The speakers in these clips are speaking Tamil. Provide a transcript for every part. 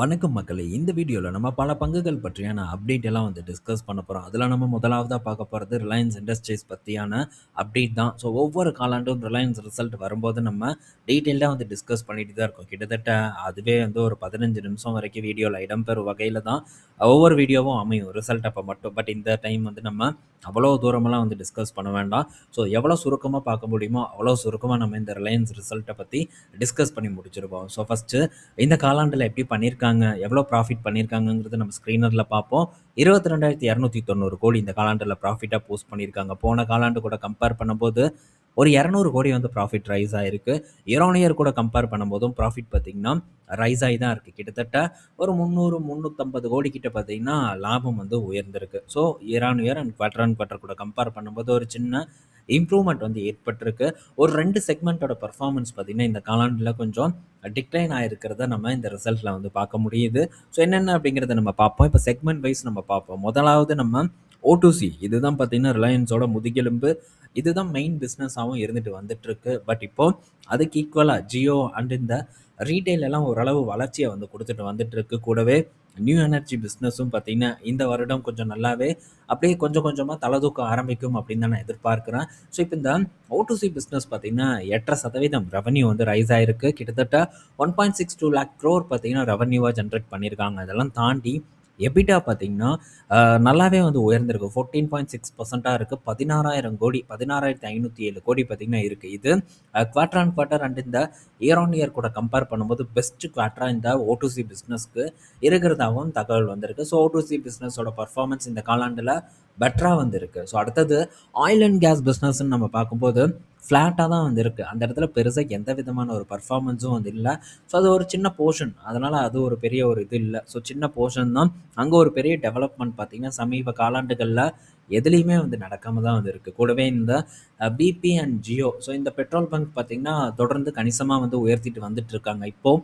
வணக்கம் மக்களே! இந்த வீடியோவில் நம்ம பல பங்குகள் பற்றியான அப்டேட் எல்லாம் வந்து டிஸ்கஸ் பண்ண போகிறோம் அதில் நம்ம முதலாவதாக பார்க்க போகிறது ரிலையன்ஸ் இண்டஸ்ட்ரீஸ் பற்றியான அப்டேட் தான். ஸோ ஒவ்வொரு காலாண்டும் ரிலையன்ஸ் ரிசல்ட் வரும்போது நம்ம டீட்டெயிலாக வந்து டிஸ்கஸ் பண்ணிட்டு தான் இருக்கோம். கிட்டத்தட்ட அதுவே வந்து ஒரு 15 நிமிஷம் வரைக்கும் வீடியோவில் இடம்பெறும் வகையில் தான் ஒவ்வொரு வீடியோவும் அமையும். ரிசல்ட் அப்போ மட்டும். பட் இந்த டைம் வந்து நம்ம அவ்வளோ தூரமெல்லாம் வந்து டிஸ்கஸ் பண்ண வேண்டாம். ஸோ எவ்வளோ சுருக்கமாக பார்க்க முடியுமோ, அவ்வளோ சுருக்கமாக நம்ம இந்த ரிலையன்ஸ் ரிசல்ட்டை பற்றி டிஸ்கஸ் பண்ணி முடிச்சிருப்போம் ஸோ ஃபஸ்ட்டு இந்த காலாண்டில் எப்படி பண்ணியிருக்காங்க? எவ்வளோ ப்ராஃபிட் பண்ணியிருக்காங்கங்கிறத நம்ம ஸ்க்ரீனரில் பார்ப்போம். 22,290 கோடி இந்த காலாண்டில் ப்ராஃபிட்டாக போஸ்ட் பண்ணியிருக்காங்க. போன காலாண்டு கூட கம்பேர் பண்ணும்போது ஒரு 200 கோடி வந்து ப்ராஃபிட் ரைஸ் ஆகிருக்கு இயர் கூட கம்பேர் பண்ணும்போதும் ப்ராஃபிட் பார்த்தீங்கன்னா, ரைஸ் ஆகி தான் இருக்குது கிட்டத்தட்ட ஒரு 300, 350 கோடி கிட்ட பார்த்தீங்கன்னா, லாபம் வந்து உயர்ந்திருக்கு. So year on year and quarter on கூட கம்பேர் பண்ணும்போது ஒரு சின்ன இம்ப்ரூவ்மெண்ட் வந்து ஏற்பட்டிருக்கு. ஒரு ரெண்டு செக்மெண்ட்டோட பர்ஃபார்மன்ஸ் பார்த்திங்கன்னா இந்த காலாண்டில் கொஞ்சம் டிக்ளைன் ஆகிருக்கிறத நம்ம இந்த ரிசல்ட்டில் வந்து பார்க்க முடியுது. ஸோ என்னென்ன அப்படிங்கிறத நம்ம பார்ப்போம். இப்போ செக்மெண்ட் வைஸ் நம்ம பார்ப்போம். முதலாவது நம்ம ஓட்டுசி இதுதான் பார்த்தீங்கன்னா, ரிலையன்ஸோட முதுகெலும்பு. இதுதான் மெயின் பிஸ்னஸாகவும் இருந்துட்டு வந்துட்டுருக்கு. பட் இப்போ அதுக்கு ஈக்குவலாக ஜியோ அண்ட் இந்த ரீட்டைல் எல்லாம் ஓரளவு வளர்ச்சியை வந்து கொடுத்துட்டு வந்துட்டு இருக்கு கூடவே நியூ எனர்ஜி பிஸ்னஸும் பார்த்தீங்கன்னா, இந்த வருடம் கொஞ்சம் நல்லாவே அப்படியே கொஞ்சம் கொஞ்சமாக தலை தூக்க ஆரம்பிக்கும் அப்படின்னு தான் நான் எதிர்பார்க்குறேன் ஸோ இப்போ இந்த ஓட்டுசி பிஸ்னஸ் பார்த்தீங்கன்னா, எட்டரை சதவீதம் ரெவன்யூ வந்து ரைஸ் ஆகிருக்கு கிட்டத்தட்ட 1.62 லேக் க்ரோர் பார்த்தீங்கன்னா, ரெவன்யூவாக ஜென்ரேட் பண்ணியிருக்காங்க. இதெல்லாம் தாண்டி எபிட்டா பார்த்தீங்கன்னா, நல்லாவே வந்து உயர்ந்திருக்கு. 14.6%ஆ இருக்கு. 16,000 கோடி 16,507 கோடி பார்த்தீங்கன்னா இருக்குது இது குவார்டர் ஆன் குவார்ட்டர் அண்ட் இந்த இயர் ஆன் இயர் கூட கம்பேர் பண்ணும்போது பெஸ்ட் குவார்டராக இந்த ஓட்டுசி பிஸ்னஸ்க்கு இருக்கிறதாகவும் தகவல் வந்திருக்கு. ஸோ ஓ2சி பிஸ்னஸோட பர்ஃபார்மன்ஸ் இந்த காலாண்டில் பெட்டராக வந்திருக்கு. ஸோ அடுத்தது ஆயில் அண்ட் கேஸ் பிஸ்னஸ்ன்னு நம்ம பார்க்கும்போது ஃப்ளாட்டாக தான் வந்து இருக்குது அந்த இடத்துல பெருசாக எந்த விதமான ஒரு பர்ஃபார்மன்ஸும் வந்து இல்லை ஸோ அது ஒரு சின்ன போர்ஷன். அதனால் அது ஒரு பெரிய ஒரு இது இல்லை ஸோ சின்ன போர்ஷன் தான். அங்கே ஒரு பெரிய டெவலப்மெண்ட் பார்த்திங்கன்னா சமீப காலாண்டுகளில் எதுலேயுமே வந்து நடக்காமல் தான் வந்து இருக்குது கூடவே இந்த பிபி அண்ட் ஜியோ ஸோ இந்த பெட்ரோல் பங்க் பார்த்தீங்கன்னா, தொடர்ந்து கணிசமாக வந்து உயர்த்திட்டு வந்துட்டு இருக்காங்க இப்போது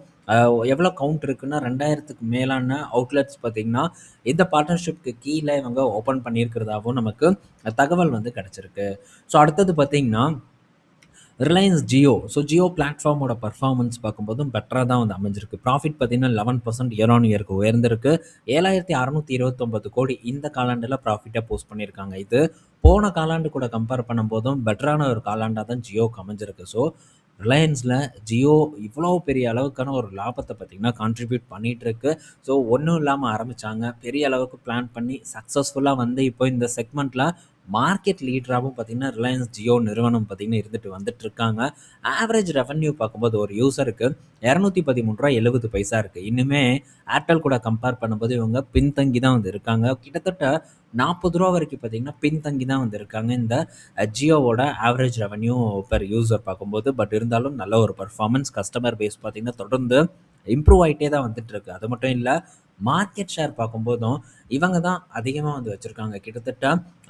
எவ்வளோ கவுண்ட் இருக்குன்னா 2000க்கு மேலான அவுட்லெட்ஸ் பார்த்தீங்கன்னா, இந்த பார்ட்னர்ஷிப்க்கு கீழே இவங்க ஓப்பன் பண்ணியிருக்கிறதாவும் நமக்கு தகவல் வந்து கிடைச்சிருக்கு. ஸோ அடுத்தது பார்த்தீங்கன்னா, ரிலையன்ஸ் ஜியோ ஸோ ஜியோ பிளாட்ஃபார்மோட பர்ஃபார்மன்ஸ் பார்க்கும்போதும் பெட்டராக தான் வந்து அமைஞ்சிருக்கு. ப்ராஃபிட் பார்த்தீங்கன்னா, 11% இயர் ஆன் இயருக்கு உயர்ந்திருக்கு. 7,629 கோடி இந்த காலாண்டில் ப்ராஃபிட்டாக போஸ்ட் பண்ணியிருக்காங்க. இது போன காலாண்டு கூட கம்பேர் பண்ணும்போதும் பெட்டரான ஒரு காலாண்டாக தான் ஜியோக்கு அமைஞ்சிருக்கு. ஸோ ரிலையன்ஸில் ஜியோ இவ்வளோ பெரிய அளவுக்கான ஒரு லாபத்தை பார்த்தீங்கன்னா, கான்ட்ரிபியூட் பண்ணிகிட்ருக்கு ஸோ ஒன்றும் இல்லாமல் ஆரம்பித்தாங்க பெரிய அளவுக்கு பிளான் பண்ணி சக்ஸஸ்ஃபுல்லாக வந்து இப்போ இந்த செக்மெண்ட்டில் மார்க்கெட் லீடராகவும் பார்த்தீங்கன்னா, ரிலையன்ஸ் ஜியோ நிறுவனம் பார்த்தீங்கன்னா இருந்துட்டு வந்துட்டுருக்காங்க. ஆவரேஜ் ரெவன்யூ பார்க்கும்போது ஒரு யூசருக்கு ரூ. 213.70 இருக்கு. இன்னுமே ஏர்டெல் கூட கம்பேர் பண்ணும்போது இவங்க பின்தங்கி தான் வந்து இருக்காங்க. கிட்டத்தட்ட நாற்பது ரூபா வரைக்கும் பார்த்தீங்கன்னா, பின்தங்கி தான் வந்து இருக்காங்க. இந்த ஜியோவோட ஆவரேஜ் ரெவன்யூ பெர் யூசர் பார்க்கும்போது. பட் இருந்தாலும் நல்ல ஒரு பர்ஃபார்மன்ஸ் கஸ்டமர் பேஸ் பார்த்தீங்கன்னா, தொடர்ந்து இம்ப்ரூவ் ஆகிட்டே தான் வந்துட்டுருக்கு. அது மட்டும் இல்லை மார்க்கெட் ஷேர் பார்க்கும்போதும் இவங்க தான் அதிகமாக வந்து வச்சுருக்காங்க. கிட்டத்தட்ட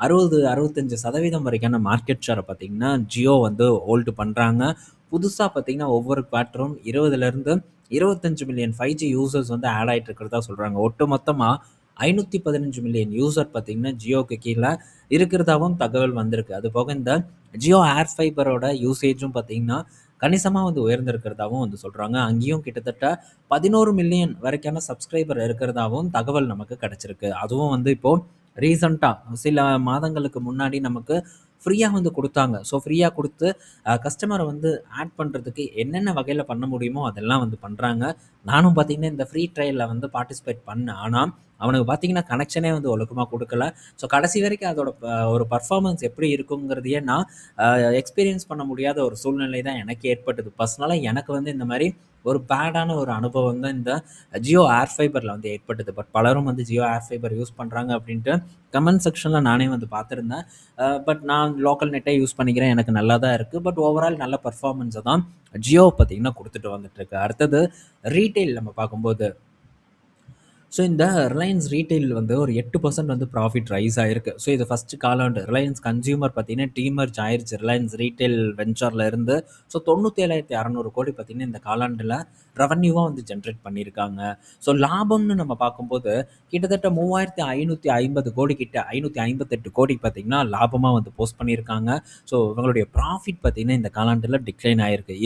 60, 65% வரைக்கான மார்க்கெட் ஷேரை பார்த்திங்கன்னா ஜியோ வந்து ஹோல்டு பண்ணுறாங்க புதுசாக பார்த்தீங்கன்னா, ஒவ்வொரு குவார்ட்டரும் 20லருந்து 25 மில்லியன் ஃபைவ் ஜி யூசர்ஸ் வந்து ஆட் ஆகிட்டு இருக்கிறதா சொல்கிறாங்க ஒட்டு மொத்தமாக ஐநூற்றி பதினஞ்சு மில்லியன் யூசர் பார்த்திங்கன்னா ஜியோக்கு கீழே இருக்கிறதாவும் தகவல் வந்திருக்கு. அது போக இந்த ஜியோ ஏர் ஃபைபரோட யூசேஜும் பார்த்தீங்கன்னா, கணிசமாக வந்து உயர்ந்திருக்கிறதாகவும் வந்து சொல்கிறாங்க அங்கேயும் கிட்டத்தட்ட 11 மில்லியன் வரைக்கான சப்ஸ்கிரைபர் இருக்கிறதாகவும் தகவல் நமக்கு கிடச்சிருக்கு. அதுவும் வந்து இப்போ ரீசண்டாக சில மாதங்களுக்கு முன்னாடி நமக்கு ஃப்ரீயாக வந்து கொடுத்தாங்க ஸோ ஃப்ரீயாக கொடுத்து கஸ்டமரை வந்து ஆட் பண்ணுறதுக்கு என்னென்ன வகையில் பண்ண முடியுமோ அதெல்லாம் வந்து பண்ணுறாங்க நானும் பார்த்தீங்கன்னா, இந்த ஃப்ரீ ட்ரையலில் வந்து பார்ட்டிசிபேட் பண்ணேன். ஆனால் அவனுக்கு பார்த்தீங்கன்னா, கனெக்ஷனே வந்து ஒழுக்கமாக கொடுக்கல ஸோ கடைசி வரைக்கும் அதோட ப ஒரு பர்ஃபார்மன்ஸ் எப்படி இருக்குங்கிறதையே நான் எக்ஸ்பீரியன்ஸ் பண்ண முடியாத ஒரு சூழ்நிலை தான் எனக்கு ஏற்பட்டது. பர்சனலாக எனக்கு வந்து இந்த மாதிரி ஒரு பேடான ஒரு அனுபவம் தான் இந்த ஜியோ ஏர் ஃபைபரில் வந்து ஏற்பட்டது. பட் பலரும் வந்து ஜியோ ஏர் ஃபைபர் யூஸ் பண்ணுறாங்க அப்படின்ட்டு கமெண்ட் செக்ஷனில் நானே வந்து பார்த்துருந்தேன் பட் நான் லோக்கல் நெட்டே யூஸ் பண்ணிக்கிறேன். எனக்கு நல்லா தான் இருக்குது பட் ஓவரால் நல்ல பர்ஃபார்மன்ஸை தான் ஜியோ பார்த்திங்கன்னா கொடுத்துட்டு வந்துட்டுருக்கு. அடுத்தது ரீட்டெயில் நம்ம பார்க்கும்போது ஸோ இந்த ரிலையன்ஸ் ரீட்டைல் வந்து ஒரு எட்டு பர்சன்ட் வந்து ப்ராஃபிட் ரைஸ் ஆயிருக்கு. ஸோ இது ஃபஸ்ட்டு காலாண்டு. ரிலையன்ஸ் கன்சியூமர் பார்த்தீங்கன்னா, டீமர்ஜ் ஆயிருச்சு. ரிலையன்ஸ் ரீட்டைல் வெஞ்சரில் இருந்து. ஸோ 97,600 கோடி பார்த்தீங்கன்னா, இந்த காலாண்டில் ரெவன்யூவாக வந்து ஜென்ரேட் பண்ணியிருக்காங்க. ஸோ லாபம்னு நம்ம பார்க்கும்போது, கிட்டத்தட்ட 3,550 கோடி கிட்ட 558 கோடி பார்த்தீங்கன்னா, லாபமாக வந்து போஸ்ட் பண்ணியிருக்காங்க. ஸோ இவங்களுடைய ப்ராஃபிட் பார்த்தீங்கன்னா, இந்த காலாண்டில் டிக்ளைன் ஆயிருக்கு.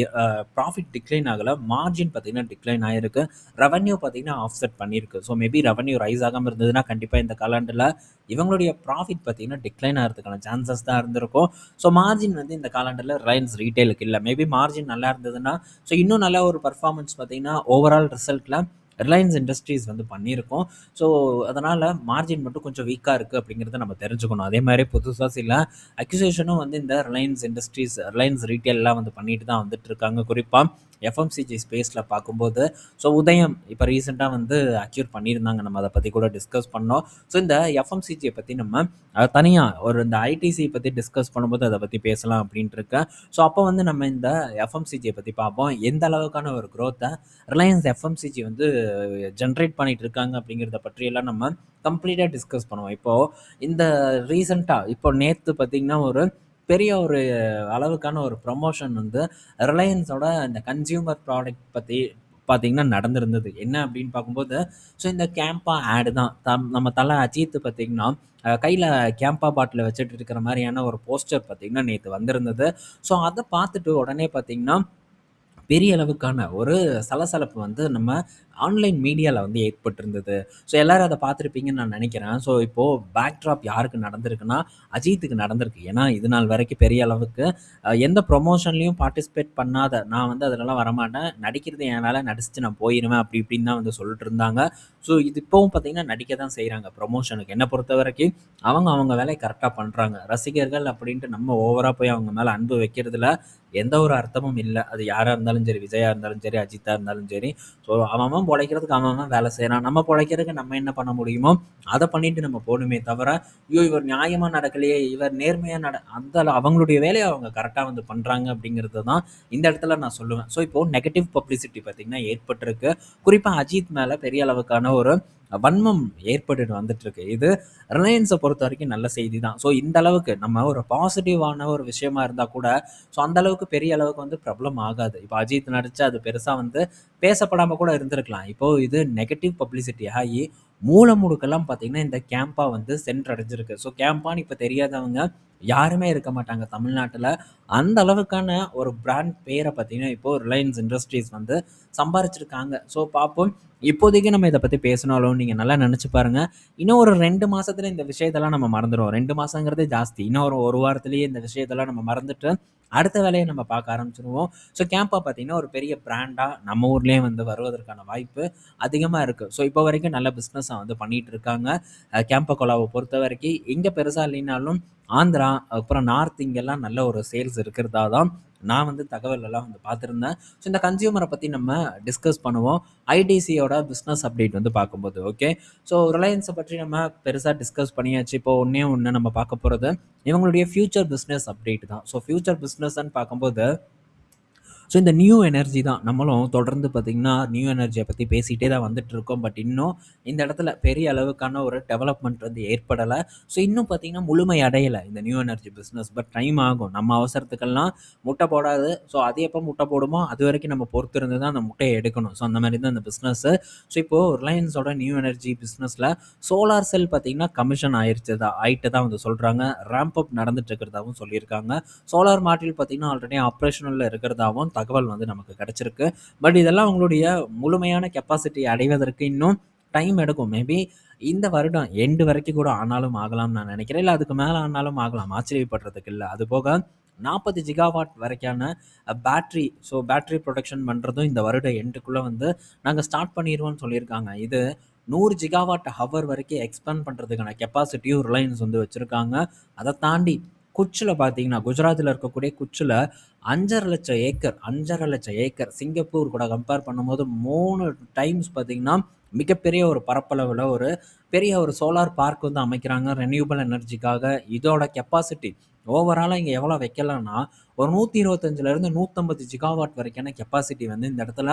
ப்ராஃபிட் டிக்ளைன் ஆகல. மார்ஜின் பார்த்தீங்கன்னா, டிக்ளைன் ஆயிருக்கு. ரெவன்யூ பார்த்தீங்கன்னா, ஆஃப்செட் பண்ணியிருக்கு. ஸோ மேபி ரெவன்யூ ரைஸ் ஆகாமல் இருந்ததுன்னா, கண்டிப்பாக இந்த காலாண்டில் இவங்களுடைய ப்ராஃபிட் பார்த்தீங்கன்னா, டிக்ளைன் ஆகிறதுக்கான சான்சஸ் தான் இருந்திருக்கும். ஸோ மார்ஜின் வந்து இந்த காலாண்டில் ரிலையன்ஸ் ரீட்டைலுக்கு இல்லை மேபி மார்ஜின் நல்லா இருந்ததுன்னா, ஸோ இன்னும் நல்ல ஒரு பர்ஃபார்மன்ஸ் பார்த்தீங்கன்னா, ஓவரால் ரிசல்ட்டில் ரிலையன்ஸ் இண்டஸ்ட்ரீஸ் வந்து பண்ணியிருக்கோம் ஸோ அதனால் மார்ஜின் மட்டும் கொஞ்சம் வீக்காக இருக்குது அப்படிங்கிறத நம்ம தெரிஞ்சுக்கணும். அதே மாதிரி புதுசாக சில அக்யூசேஷனும் வந்து இந்த ரிலையன்ஸ் இண்டஸ்ட்ரீஸ், ரிலையன்ஸ் ரீட்டெயிலெலாம் வந்து பண்ணிட்டு தான் வந்துட்டு இருக்காங்க. குறிப்பாக எஃப்எம்சிஜி ஸ்பேஸில் பார்க்கும்போது, ஸோ உதயம் இப்போ ரீசெண்டாக வந்து அக்யூர் பண்ணியிருந்தாங்க. நம்ம அதை பற்றி கூட டிஸ்கஸ் பண்ணோம். ஸோ இந்த எஃப்எம்சிஜியை பற்றி நம்ம தனியாக ஒரு இந்த ஐடிசி பற்றி டிஸ்கஸ் பண்ணும்போது அதை பற்றி பேசலாம் அப்படின்ட்டு இருக்கேன். ஸோ அப்போ வந்து நம்ம இந்த எஃப்எம்சிஜியை பற்றி பார்ப்போம். எந்த அளவுக்கான ஒரு க்ரோத்தை ரிலையன்ஸ் எஃப்எம்சிஜி வந்து ஜென்ரேட் பண்ணிட்டு இருக்காங்க அப்படிங்கிறத பற்றியெல்லாம் நம்ம கம்ப்ளீட்டாக டிஸ்கஸ் பண்ணுவோம். இப்போது இந்த ரீசெண்டாக இப்போ நேற்று பார்த்தீங்கன்னா, ஒரு பெரிய ஒரு அளவுக்கான ஒரு ப்ரமோஷன் வந்து ரிலையன்ஸோட இந்த கன்சியூமர் ப்ராடக்ட் பற்றி பார்த்தீங்கன்னா நடந்திருந்தது. என்ன அப்படின்னு பார்க்கும்போது, ஸோ இந்த கேம்பா ஆடு தான். தம் நம்ம தலை அஜித் பார்த்தீங்கன்னா, கையில் கேம்பா பாட்டில் வச்சுட்டு இருக்கிற மாதிரியான ஒரு போஸ்டர் பார்த்தீங்கன்னா, நேற்று வந்திருந்தது. ஸோ அதை பார்த்துட்டு உடனே பார்த்தீங்கன்னா, பெரிய அளவுக்கான ஒரு சலசலப்பு வந்து நம்ம ஆன்லைன் மீடியாவில் வந்து ஏற்பட்டிருந்தது. ஸோ எல்லோரும் அதை பார்த்துருப்பீங்கன்னு நான் நினைக்கிறேன் ஸோ இப்போது பேக் ட்ராப் யாருக்கு நடந்திருக்குன்னா, அஜித்துக்கு நடந்திருக்கு. ஏன்னா, இது நாள் வரைக்கும் பெரிய அளவுக்கு எந்த ப்ரொமோஷன்லையும் பார்ட்டிசிபேட் பண்ணாத நான் வந்து அதுலலாம் வரமாட்டேன். நடிக்கிறது என்னால் நடிச்சுட்டு நான் போயிடுவேன் அப்படி இப்படின்னு தான் வந்து சொல்லிட்டு இருந்தாங்க. ஸோ இது இப்போவும் பார்த்தீங்கன்னா, நடிக்க தான் செய்கிறாங்க ப்ரொமோஷனுக்கு என்னை பொறுத்த வரைக்கும் அவங்க அவங்க வேலையை கரெக்டாக பண்ணுறாங்க ரசிகர்கள் அப்படின்ட்டு நம்ம ஓவராக போய் அவங்க மேலே அன்பு வைக்கிறதுல எந்த ஒரு அர்த்தமும் இல்லை அது யாராக இருந்தாலும் சரி, விஜயா இருந்தாலும் சரி, அஜித்தாக இருந்தாலும் சரி. ஸோ அவன் அவன் பிழைக்கிறதுக்கு அவன் அவன் வேலை செய்கிறான் நம்ம பிழைக்கிறதுக்கு நம்ம என்ன பண்ண முடியுமோ, அதை பண்ணிட்டு நம்ம போகணுமே தவிர, ஐயோ! இவர் நியாயமாக நடக்கலையே, இவர் நேர்மையாக நட அந்த அவங்களுடைய வேலையை அவங்க கரெக்டாக வந்து பண்ணுறாங்க அப்படிங்கிறது தான் இந்த இடத்துல நான் சொல்லுவேன். ஸோ இப்போ நெகட்டிவ் பப்ளிசிட்டி பார்த்திங்கன்னா ஏற்பட்டிருக்கு. குறிப்பாக அஜித் மேலே பெரிய அளவுக்கான ஒரு வன்மம் ஏற்பட்டுட்டு வந்துட்டுருக்கு. இது ரிலையன்ஸை பொறுத்த வரைக்கும் நல்ல செய்தி தான். ஸோ இந்த அளவுக்கு நம்ம ஒரு பாசிட்டிவான ஒரு விஷயமா இருந்தால் கூட, ஸோ அந்த அளவுக்கு பெரிய அளவுக்கு வந்து ப்ராப்ளம் ஆகாது. இப்போ அஜித் நடிச்சு அது பெருசாக வந்து பேசப்படாமல் கூட இருந்திருக்கலாம். இப்போ இது நெகட்டிவ் பப்ளிசிட்டி ஆகி மூல முடுக்கெல்லாம் பார்த்தீங்கன்னா, இந்த கேம்பா வந்து சென்றடைஞ்சிருக்கு. ஸோ கேம்பான்னு இப்போ தெரியாதவங்க யாருமே இருக்க மாட்டாங்க தமிழ்நாட்டில் அந்த அளவுக்கான ஒரு பிராண்ட் பேரை பார்த்தீங்கன்னா, இப்போ ரிலையன்ஸ் இண்டஸ்ட்ரீஸ் வந்து சம்பாரிச்சிருக்காங்க. ஸோ பார்ப்போம். இப்போதைக்கு நம்ம இதை பற்றி பேசினாலும் நீங்கள் நல்லா நினச்சி பாருங்க. இன்னும் ஒரு ரெண்டு மாதத்தில் இந்த விஷயத்தெல்லாம் நம்ம மறந்துடுவோம் ரெண்டு மாதங்கிறதே ஜாஸ்தி. இன்னும் ஒரு ஒரு வாரத்துலேயே இந்த விஷயத்தெல்லாம் நம்ம மறந்துட்டு, அடுத்த வேலையை நம்ம பார்க்க ஆரம்பிச்சிருவோம் ஸோ கேம்பா பார்த்தீங்கன்னா, ஒரு பெரிய பிராண்டாக நம்ம ஊர்லேயே வந்து வருவதற்கான வாய்ப்பு அதிகமாக இருக்குது ஸோ இப்போ வரைக்கும் நல்ல பிஸ்னஸாக வந்து பண்ணிகிட்டு இருக்காங்க. கேம்பா கொலாவை பொறுத்த வரைக்கும் எங்கே பெருசாக இல்லைனாலும், ஆந்திரா, அப்புறம் நார்த் இங்கெல்லாம் நல்ல ஒரு சேல்ஸ் இருக்கிறதா தான் நான் வந்து தகவல் எல்லாம் வந்து பார்த்துருந்தேன் ஸோ இந்த கன்சியூமரை பற்றி நம்ம டிஸ்கஸ் பண்ணுவோம். ஐடிசியோட பிஸ்னஸ் அப்டேட் வந்து பார்க்கும்போது. ஓகே. ஸோ ரிலையன்ஸை பற்றி நம்ம பெருசாக டிஸ்கஸ் பண்ணியாச்சு. இப்போ ஒன்றே ஒன்று நம்ம பார்க்க போகிறது இவங்களுடைய ஃபியூச்சர் பிஸ்னஸ் அப்டேட் தான். ஸோ ஃபியூச்சர் பிஸ்னஸ்ன்னு பார்க்கும்போது ஸோ இந்த நியூ எனர்ஜி தான். நம்மளும் தொடர்ந்து பார்த்திங்கன்னா நியூ எனர்ஜியை பற்றி பேசிகிட்டே தான் வந்துட்டுருக்கோம். பட் இன்னும் இந்த இடத்துல பெரிய அளவுக்கான ஒரு டெவலப்மெண்ட் வந்து ஏற்படலை ஸோ இன்னும் பார்த்தீங்கன்னா, முழுமை அடையலை இந்த new energy business but time ஆகும். நம்ம அவசரத்துக்கெல்லாம் முட்டை போடாது. ஸோ அது எப்போ முட்டை போடுமோ, அது வரைக்கும் நம்ம பொறுத்திருந்து தான் அந்த முட்டையை எடுக்கணும். ஸோ அந்த மாதிரி தான் இந்த பிஸ்னஸ்ஸு ஸோ இப்போ ரிலையன்ஸோட நியூ எனர்ஜி பிஸ்னஸில் சோலார் செல் பார்த்திங்கன்னா கமிஷன் ஆயிடுச்சு தான் ஆயிட்டு தான் வந்து சொல்கிறாங்க ராம்ப் அப் நடந்துட்டு இருக்கிறதாகவும் சொல்லியிருக்காங்க. சோலார் மாட்டில் பார்த்தீங்கன்னா, ஆல்ரெடி ஆப்ரேஷனில் இருக்கிறதாவும் தகவல் வந்து நமக்கு கிடச்சிருக்கு பட் இதெல்லாம் அவங்களுடைய முழுமையான கெப்பாசிட்டி அடைவதற்கு இன்னும் டைம் எடுக்கும். மேபி இந்த வருடம் எண்டு வரைக்கும் கூட ஆனாலும் ஆகலாம்னு நான் நினைக்கிறேன் இல்லை அதுக்கு மேலே ஆனாலும் ஆகலாம். ஆச்சரியப்படுறதுக்கு இல்லை அது போக நாற்பது ஜிகாவாட் வரைக்கான பேட்ரி ஸோ பேட்ரி ப்ரொடக்ஷன் பண்ணுறதும் இந்த வருட எண்டுக்குள்ளே வந்து நாங்கள் ஸ்டார்ட் பண்ணிடுவோம்னு சொல்லியிருக்காங்க. இது நூறு ஜிகாவாட் ஹவர் வரைக்கும் எக்ஸ்பேண்ட் பண்ணுறதுக்கான கெப்பாசிட்டியும் ரிலையன்ஸ் வந்து வச்சுருக்காங்க அதை தாண்டி குச்சில் பார்த்தீங்கன்னா, குஜராத்தில் இருக்கக்கூடிய குச்சில் அஞ்சரை லட்சம் ஏக்கர் 5,50,000 ஏக்கர் சிங்கப்பூர் கூட கம்பேர் பண்ணும்போது மூணு டைம்ஸ் பார்த்தீங்கன்னா, மிகப்பெரிய ஒரு பரப்பளவில் ஒரு பெரிய ஒரு சோலார் பார்க் வந்து அமைக்கிறாங்க. ரெனியூபிள் எனர்ஜிக்காக. இதோட கெப்பாசிட்டி ஓவராலாக இங்கே எவ்வளோ வைக்கலாம்னா, ஒரு 125லருந்து 150 ஜிகாவாட் வரைக்கான கெப்பாசிட்டி வந்து இந்த இடத்துல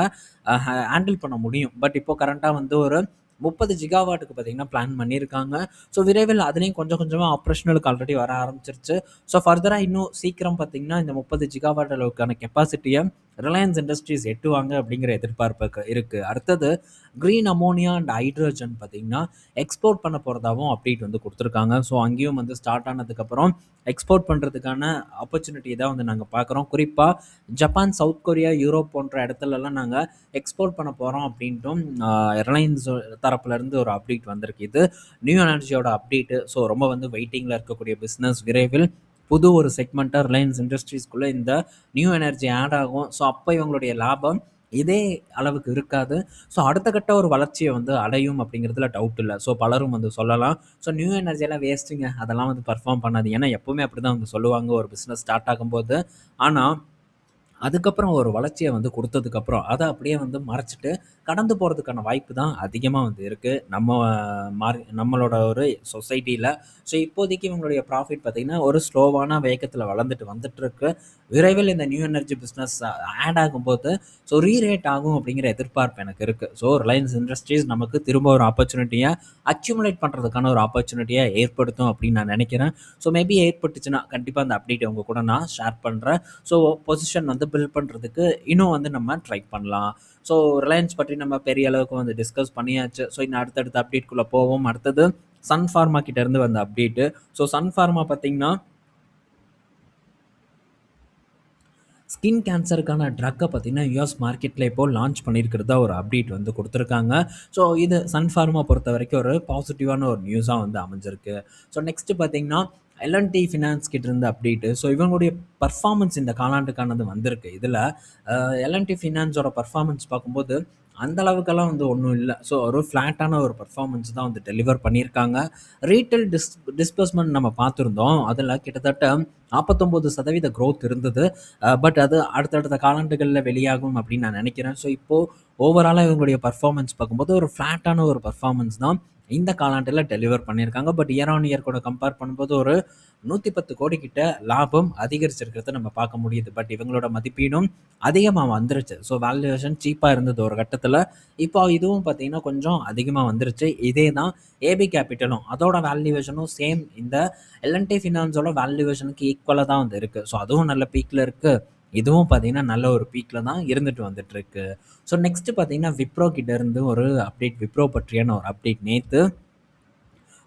ஹேண்டில் பண்ண முடியும். பட் இப்போ கரண்ட்டாக வந்து ஒரு முப்பது ஜிகாவாட்டுக்கு பார்த்தீங்கன்னா பிளான் பண்ணியிருக்காங்க. ஸோ விரைவில் அதுலேயும் கொஞ்சம் கொஞ்சமாக ஆப்ரேஷனலுக்கு ஆல்ரெடி வர ஆரம்பிச்சிருச்சு. ஸோ ஃபர்தராக இன்னும் சீக்கிரம் பார்த்தீங்கன்னா இந்த முப்பது ஜிகாவாட் அளவுக்கான கெப்பாசிட்டியை ரிலையன்ஸ் இண்டஸ்ட்ரீஸ் எட்டுவாங்க அப்படிங்கிற எதிர்பார்ப்பு இருக்குது அடுத்தது க்ரீன் அமோனியா அண்ட் ஹைட்ரஜன் பார்த்திங்கன்னா எக்ஸ்போர்ட் பண்ண போகிறதாவும் அப்டேட் வந்து கொடுத்துருக்காங்க. ஸோ அங்கேயும் வந்து ஸ்டார்ட் ஆனதுக்கப்புறம் எக்ஸ்போர்ட் பண்ணுறதுக்கான ஆப்பர்ச்சுனிட்டி தான் வந்து நாங்கள் பார்க்குறோம். குறிப்பாக ஜப்பான் சவுத் கொரியா யூரோப் போன்ற இடத்துலலாம் நாங்கள் எக்ஸ்போர்ட் பண்ண போகிறோம் அப்படின்ட்டும் ரிலையன்ஸ் தரப்புலேருந்து ஒரு அப்டேட் வந்திருக்கு. இது நியூ எனர்ஜியோட அப்டேட்டு ஸோ ரொம்ப வந்து வெயிட்டிங்கில் இருக்கக்கூடிய பிஸ்னஸ் விரைவில் புது ஒரு செக்மெண்ட்டாக ரிலையன்ஸ் இண்டஸ்ட்ரீஸ்குள்ளே இந்த நியூ எனர்ஜி ஆட் ஆகும். ஸோ அப்போ இவங்களுடைய லாபம் இதே அளவுக்கு இருக்காது. ஸோ அடுத்த கட்ட ஒரு வளர்ச்சியை வந்து அடையும் அப்படிங்கிறதுல டவுட் இல்லை. ஸோ பலரும் வந்து சொல்லலாம். ஸோ நியூ எனர்ஜியெல்லாம் வேஸ்ட்டுங்க அதெல்லாம் வந்து பர்ஃபார்ம் பண்ணாது. ஏன்னா எப்போவுமே அப்படி தான் வந்து சொல்லுவாங்க. ஒரு பிஸ்னஸ் ஸ்டார்ட் ஆகும்போது. ஆனால் அதுக்கப்புறம் ஒரு வளர்ச்சியை வந்து கொடுத்ததுக்கப்புறம் அதை அப்படியே வந்து மறைச்சிட்டு கடந்து போகிறதுக்கான வாய்ப்பு தான் அதிகமாக வந்து இருக்குது நம்ம மார் நம்மளோட ஒரு சொசைட்டியில் ஸோ இப்போதைக்கு இவங்களுடைய ப்ராஃபிட் பார்த்திங்கன்னா ஒரு ஸ்லோவான வேகத்தில் வளர்ந்துட்டு வந்துட்டுருக்கு. விரைவில் இந்த நியூ எனர்ஜி பிஸ்னஸ் ஆட் ஆகும்போது ஸோ ரீரேட் ஆகும் அப்படிங்கிற எதிர்பார்ப்பு எனக்கு இருக்குது ஸோ ரிலையன்ஸ் இண்டஸ்ட்ரீஸ் நமக்கு திரும்ப ஒரு ஆப்பர்ச்சுனிட்டியை அக்யூமுலேட் பண்ணுறதுக்கான ஒரு ஆப்பர்ச்சுனிட்டியை ஏற்படுத்தும் அப்படின்னு நான் நினைக்கிறேன். ஸோ மேபி ஏற்பட்டுச்சுன்னா கண்டிப்பாக அந்த அப்டேட் உங்கள் கூட நான் ஷேர் பண்ணுறேன் ஸோ பொசிஷன் வந்து பில்ட் பண்ணுறதுக்கு இன்னும் வந்து நம்ம ட்ரை பண்ணலாம். ஸோ ரிலையன்ஸ் பற்றி நம்ம பெரிய அளவுக்கு வந்து டிஸ்கஸ் பண்ணியாச்சு. ஸோ இன்னும் அடுத்தடுத்த அப்டேட்குள்ளே போவோம். அடுத்தது சன் ஃபார்மா கிட்டேருந்து வந்த அப்டேட்டு ஸோ சன் ஃபார்மா பார்த்திங்கன்னா ஸ்கின் கேன்சருக்கான ட்ரக்கை பார்த்திங்கன்னா யூஎஸ் மார்க்கெட்டில் இப்போது லான்ச் பண்ணியிருக்கிறதா ஒரு அப்டேட் வந்து கொடுத்துருக்காங்க. ஸோ இது சன்ஃபார்மா பொறுத்த வரைக்கும் ஒரு பாசிட்டிவான ஒரு நியூஸாக வந்து அமைஞ்சிருக்கு. ஸோ நெக்ஸ்ட்டு பார்த்திங்கன்னா எல்என்டி ஃபினான்ஸ் கிட்டேருந்து அப்டேட்டு ஸோ இவங்களுடைய பர்ஃபார்மன்ஸ் இந்த காலாண்டுக்கானது வந்திருக்கு. இதில் எல்என்டி ஃபினான்ஸோட பர்ஃபார்மன்ஸ் பார்க்கும்போது அந்த அளவுக்கெல்லாம் வந்து ஒன்றும் இல்லை. ஸோ ஒரு ஃப்ளாட்டான ஒரு பர்ஃபார்மன்ஸ் தான் வந்து டெலிவர் பண்ணியிருக்காங்க. ரீட்டைல் டிஸ் டிஸ்பர்ஸ்மெண்ட் நம்ம பார்த்துருந்தோம். அதில் கிட்டத்தட்ட நாற்பத்தொம்போது சதவீத க்ரோத் இருந்தது. பட் அது அடுத்தடுத்த காலாண்டுகளில் வெளியாகும் அப்படின்னு நான் நினைக்கிறேன். ஸோ இப்போது ஓவராலாக இவங்களுடைய பர்ஃபார்மன்ஸ் பார்க்கும்போது ஒரு ஃப்ளாட்டான ஒரு பர்ஃபார்மன்ஸ் தான். இந்த காலாண்டில் டெலிவர் பண்ணியிருக்காங்க. பட் இயர் ஆன் இயர் கூட கம்பேர் பண்ணும்போது ஒரு நூற்றி பத்து கோடி கிட்ட லாபம் அதிகரிச்சிருக்கிறத நம்ம பார்க்க முடியுது. பட் இவங்களோட மதிப்பீடும் அதிகமாக வந்துருச்சு. ஸோ வேல்யூவேஷன் சீப்பாக இருந்தது ஒரு கட்டத்தில். இப்போ இதுவும் பார்த்தீங்கன்னா கொஞ்சம் அதிகமாக வந்துருச்சு. இதே தான் ஏபி கேபிட்டலும் அதோட வேல்யூவேஷனும் சேம் இந்த எல்என்டி ஃபினான்ஸோட வேல்யூவேஷனுக்கு ஈக்குவலாக தான் வந்து இருக்குது ஸோ அதுவும் நல்ல பீக்கில் இருக்குது இதுவும் பார்த்தீங்கன்னா நல்ல ஒரு பீக்கில் தான் இருந்துட்டு வந்துட்டுருக்கு. ஸோ நெக்ஸ்ட்டு பார்த்தீங்கன்னா விப்ரோ கிட்டேருந்து ஒரு அப்டேட் விப்ரோ பற்றியான ஒரு அப்டேட் நேற்று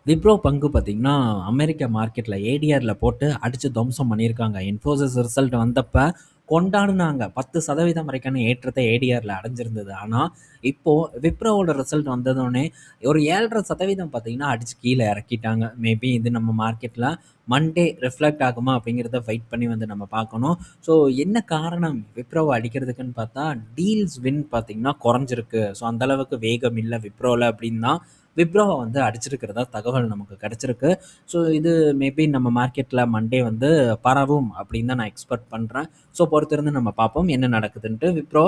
விப்ரோ பங்கு பார்த்திங்கன்னா அமெரிக்க மார்க்கெட்டில் ஏடிஆரில் போட்டு அடித்து துவம்சம் பண்ணியிருக்காங்க. இன்ஃபோசிஸ் ரிசல்ட் வந்தப்போ கொண்டாடினாங்க. பத்து சதவீதம் வரைக்கான ஏற்றத்தை ஏடிஆரில் அடைஞ்சிருந்தது. ஆனால் இப்போது விப்ரோவோட ரிசல்ட் வந்ததோடனே ஒரு ஏழரை சதவீதம் பார்த்திங்கன்னா அடித்து கீழே இறக்கிட்டாங்க. மேபி இது நம்ம மார்க்கெட்டில் மண்டே ரிஃப்ளெக்ட் ஆகுமா அப்படிங்கிறத ஃபைட் பண்ணி வந்து நம்ம பார்க்கணும். ஸோ என்ன காரணம் விப்ரோவை அடிக்கிறதுக்குன்னு பார்த்தா டீல்ஸ் வின் பார்த்திங்கன்னா குறைஞ்சிருக்கு. ஸோ அந்தளவுக்கு வேகம் இல்லை விப்ரோவில் அப்படின்னா விப்ரோவை வந்து அடிச்சிருக்கிறதா தகவல் நமக்கு கிடச்சிருக்கு. ஸோ இது மேபி நம்ம மார்க்கெட்டில் மண்டே வந்து பரவும் அப்படின்னு தான் நான் எக்ஸ்பெக்ட் பண்ணுறேன் ஸோ பொறுத்திருந்து நம்ம பார்ப்போம் என்ன நடக்குதுன்ட்டு. விப்ரோ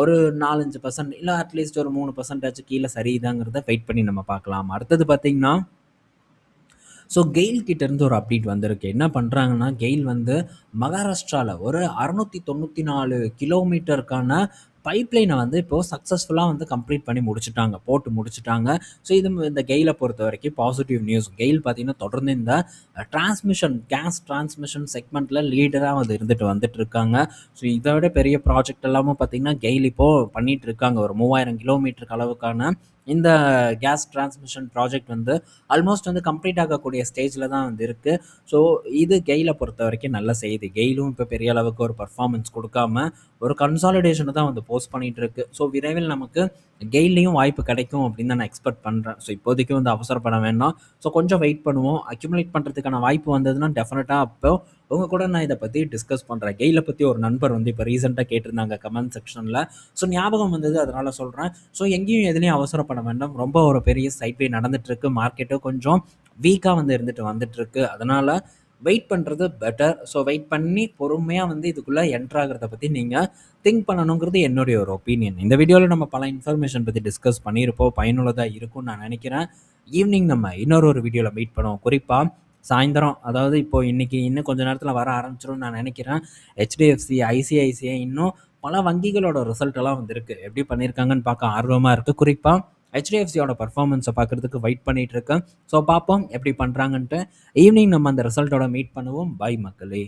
ஒரு நாலஞ்சு பர்சன்ட் இல்லை அட்லீஸ்ட் ஒரு மூணு பர்சன்டேஜ் கீழே சரிதாங்கிறத வெயிட் பண்ணி நம்ம பார்க்கலாம். அடுத்தது பார்த்திங்கன்னா ஸோ கெயில் கிட்டேருந்து ஒரு அப்டேட் வந்திருக்கு. என்ன பண்ணுறாங்கன்னா கெயில் வந்து மகாராஷ்டிராவில் ஒரு அறநூற்றி தொண்ணூற்றி நாலு கிலோமீட்டருக்கான பைப்லைனை வந்து இப்போது சக்ஸஸ்ஃபுல்லாக வந்து கம்ப்ளீட் பண்ணி முடிச்சுட்டாங்க போட்டு முடிச்சுட்டாங்க. ஸோ இது இந்த கெயிலை பொறுத்த வரைக்கும் பாசிட்டிவ் நியூஸ் கெயில் பார்த்திங்கன்னா தொடர்ந்து இந்த டிரான்ஸ்மிஷன் கேஸ் டிரான்ஸ்மிஷன் செக்மெண்ட்டில் லீடராக வந்து இருந்துட்டு வந்துட்டு இருக்காங்க. ஸோ இதை விட பெரிய ப்ராஜெக்ட் எல்லாமும் பார்த்திங்கன்னா கெயில் இப்போது பண்ணிகிட்டு இருக்காங்க. ஒரு மூவாயிரம் கிலோமீட்டருக்கு அளவுக்கான இந்த கேஸ் டிரான்ஸ்மிஷன் ப்ராஜெக்ட் வந்து ஆல்மோஸ்ட் வந்து கம்ப்ளீட் ஆகக்கூடிய ஸ்டேஜில் தான் வந்து இருக்குது ஸோ இது கெயிலை பொறுத்த வரைக்கும் நல்ல செய்தி. கெயிலும் இப்போ பெரிய அளவுக்கு ஒரு பர்ஃபார்மன்ஸ் கொடுக்காம ஒரு கன்சாலிடேஷனை தான் வந்து போஸ்ட் பண்ணிகிட்டு இருக்கு. ஸோ விரைவில் நமக்கு கெயிலையும் வாய்ப்பு கிடைக்கும் அப்படின்னு தான் நான் எக்ஸ்பெக்ட் பண்ணுறேன் ஸோ இப்போதைக்கு வந்து அவசரப்பட வேண்டாம். ஸோ கொஞ்சம் வெயிட் பண்ணுவோம். அக்யூமுலேட் பண்ணுறதுக்கான வாய்ப்பு வந்ததுன்னா டெஃபினட்டாக அப்போ அவங்க கூட நான் இதை பற்றி டிஸ்கஸ் பண்ணுறேன் கெயிலை பற்றி ஒரு நண்பர் வந்து இப்போ ரீசெண்டாக கேட்டிருந்தாங்க கமெண்ட் செக்ஷனில் ஸோ ஞாபகம் வந்தது அதனால் சொல்கிறேன் ஸோ எங்கேயும் எதுலேயும் அவசரப்பட வேண்டாம். ரொம்ப ஒரு பெரிய சைட்வே நடந்துகிட்ருக்கு மார்க்கெட்டும் கொஞ்சம் வீக்காக வந்து இருந்துட்டு வந்துட்டுருக்கு. அதனால் வெயிட் பண்ணுறது பெட்டர் ஸோ வெயிட் பண்ணி பொறுமையாக வந்து இதுக்குள்ளே என்ட்ராகிறத பற்றி நீங்கள் திங்க் பண்ணணுங்கிறது என்னுடைய ஒரு ஒப்பீனியன் இந்த வீடியோவில் நம்ம பல இன்ஃபர்மேஷன் பற்றி டிஸ்கஸ் பண்ணியிருப்போம். பயனுள்ளதாக இருக்கும்னு நான் நினைக்கிறேன். ஈவினிங் நம்ம இன்னொரு ஒரு வீடியோவில் மீட் பண்ணுவோம். குறிப்பாக சாயந்தரம் அதாவது இப்போ இன்றைக்கி இன்னும் கொஞ்சம் நேரத்தில் வர ஆரம்பிச்சிடும் நான் நினைக்கிறேன். ஹெச்டிஎஃப்சி ஐசிஐசிஐ இன்னும் பல வங்கிகளோட ரிசல்ட்டெல்லாம் வந்திருக்கு. எப்படி பண்ணியிருக்காங்கன்னு பார்க்க ஆர்வமாக இருக்குது குறிப்பாக ஹெச்டிஎஃப்சியோட பர்ஃபார்மன்ஸை பார்க்குறதுக்கு வெயிட் பண்ணிகிட்ருக்கேன் இருக்கேன். ஸோ பார்ப்போம் எப்படி பண்ணுறாங்கன்ட்டு ஈவினிங் நம்ம அந்த ரிசல்ட்டோட மீட் பண்ணுவோம். பை மக்களே.